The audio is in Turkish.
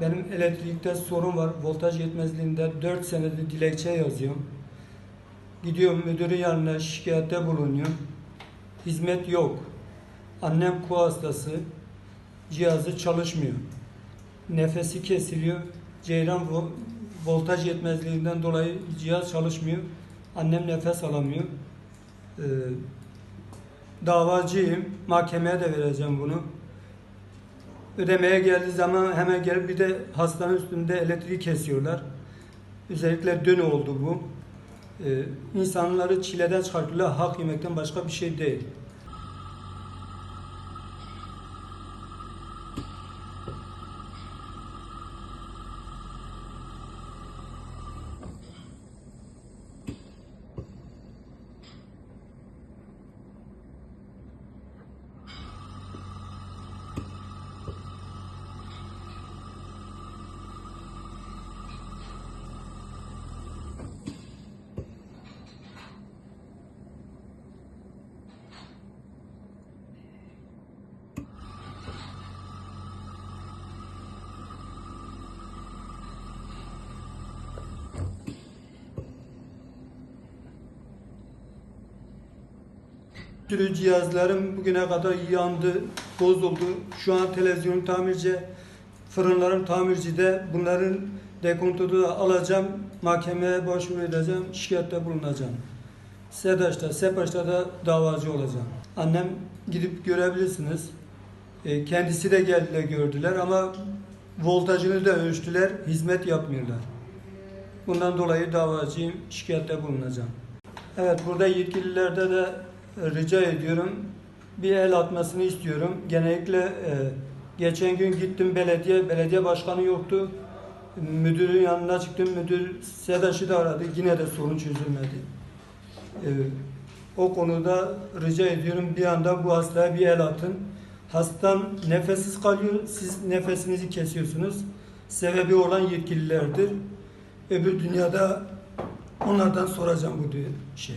Benim elektrikte sorun var. Voltaj yetmezliğinde 4 senedir dilekçe yazıyorum. Gidiyorum müdürün yanına şikayette bulunuyorum. Hizmet yok. Annem ku hastası. Cihazı çalışmıyor. Nefesi kesiliyor. Ceyran vo- voltaj yetmezliğinden dolayı cihaz çalışmıyor. Annem nefes alamıyor. Ee, davacıyım. Mahkemeye de vereceğim bunu. Ödemeye geldiği zaman hemen gelip bir de hastanın üstünde elektriği kesiyorlar. Özellikle dün oldu bu. Ee, insanları çileden çıkartıyorlar. Hak yemekten başka bir şey değil. Sürü cihazlarım bugüne kadar yandı, bozuldu. Şu an televizyon tamirci, fırınlarım tamircide. Bunların dekontunu da alacağım, mahkemeye başvuru edeceğim, şikayette bulunacağım. SEDAŞ'ta, SEPAŞ'ta da davacı olacağım. Annem gidip görebilirsiniz. E, kendisi de geldiler gördüler ama voltajını da ölçtüler, hizmet yapmıyorlar. Bundan dolayı davacıyım, şikayette bulunacağım. Evet, burada yetkililerde de rica ediyorum. Bir el atmasını istiyorum. Genellikle e, geçen gün gittim belediye, belediye başkanı yoktu. Müdürün yanına çıktım, müdür SEDAŞ'ı da aradı. Yine de sorun çözülmedi. E, o konuda rica ediyorum bir anda bu hastaya bir el atın. Hastam nefessiz kalıyor, siz nefesinizi kesiyorsunuz. Sebebi olan yetkililerdir. Öbür dünyada onlardan soracağım bu şey.